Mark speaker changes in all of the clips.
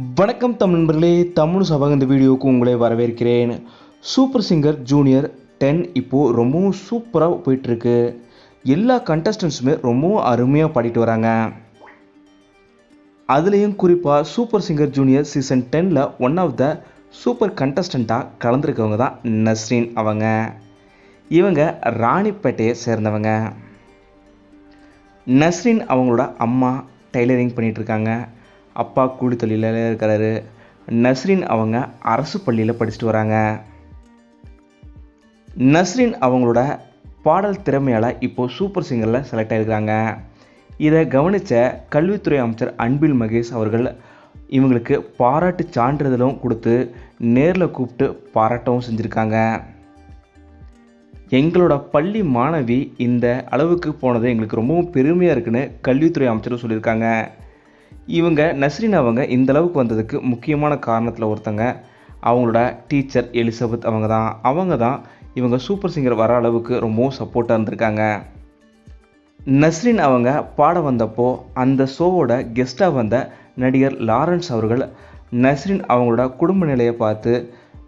Speaker 1: வணக்கம் தமிழ் நண்பர்களே தமிழ் சபாக இந்த வீடியோவுக்கு உங்களை வரவேற்கிறேன். சூப்பர் சிங்கர் ஜூனியர் டென் இப்போது ரொம்பவும் சூப்பராக போயிட்டுருக்கு. எல்லா கண்டஸ்டன்ஸுமே ரொம்பவும் அருமையாக பாடிட்டு வராங்க. அதுலேயும் குறிப்பாக சூப்பர் சிங்கர் ஜூனியர் சீசன் டெனில் ஒன் ஆஃப் த சூப்பர் கண்டஸ்டண்ட்டாக கலந்துருக்கவங்க தான் நஸ்ரீன் அவங்க. இவங்க ராணிப்பேட்டையை சேர்ந்தவங்க. நஸ்ரீன் அவங்களோட அம்மா டைலரிங் பண்ணிகிட்ருக்காங்க இருக்காங்க. அப்பா கூலி தொழிலில் இருக்கிறாரு நஸ்ரின் அவங்க அரசு பள்ளியில் படிச்சுட்டு வராங்க. நஸ்ரின் அவங்களோட பாடல் திறமையால் இப்போது சூப்பர் சிங்கரில் செலக்ட் ஆகிருக்கிறாங்க இதை கவனித்த கல்வித்துறை அமைச்சர் அன்பில் மகேஷ் அவர்கள் இவங்களுக்கு பாராட்டு சான்றிதழும் கொடுத்து நேரில் கூப்பிட்டு பாராட்டவும் செஞ்சுருக்காங்க. எங்களோட பள்ளி மாணவி இந்த அளவுக்கு போனது எங்களுக்கு ரொம்பவும் பெருமையாக இருக்குன்னு கல்வித்துறை அமைச்சரும் சொல்லியிருக்காங்க. இவங்க நஸ்ரின் அவங்க இந்த அளவுக்கு வந்ததுக்கு முக்கியமான காரணத்தில் ஒருத்தங்க அவங்களோட டீச்சர் எலிசபெத் அவங்க தான். அவங்க தான் இவங்க சூப்பர் சிங்கர் வர அளவுக்கு ரொம்பவும் சப்போர்ட்டாக இருந்திருக்காங்க. நஸ்ரின் அவங்க பாட வந்தப்போ அந்த ஷோவோட கெஸ்ட்டாக வந்த நடிகர் லாரன்ஸ் அவர்கள் நஸ்ரின் அவங்களோட குடும்ப நிலையை பார்த்து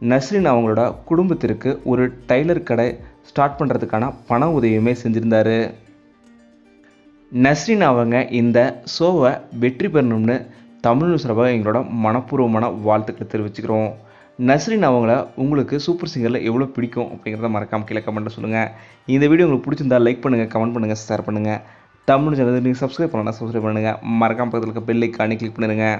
Speaker 1: நஸ்ரின் அவங்களோட குடும்பத்திற்கு ஒரு டைலர் கடை ஸ்டார்ட் பண்ணுறதுக்கான பண உதவியுமே செஞ்சுருந்தாரு. நஸ்ரின் அவங்க இந்த ஷோவை வெற்றி பெறணும்னு தமிழ் நியூஸ் சார்பாக எங்களோட மனப்பூர்வமான வாழ்த்துக்களை தெரிவிச்சுக்கிறோம். நஸ்ரின் அவங்கள உங்களுக்கு சூப்பர் சிங்கரில் எவ்வளோ பிடிக்கும் அப்படிங்கிறத மறக்காம கீழே கமெண்ட்டில் சொல்லுங்கள் இந்த வீடியோ உங்களுக்கு பிடிச்சிருந்தா லைக் பண்ணுங்கள் கமெண்ட் பண்ணுங்கள் ஷேர் பண்ணுங்கள் தமிழ் சேனல் நீங்கள் சப்ஸ்கிரைப் பண்ணலாம் சப்ஸ்கிரைப் பண்ணுங்கள் மறக்காம பக்கத்தில் இருக்க பெல் ஐக்கானே கிளிக் பண்ணுங்கள்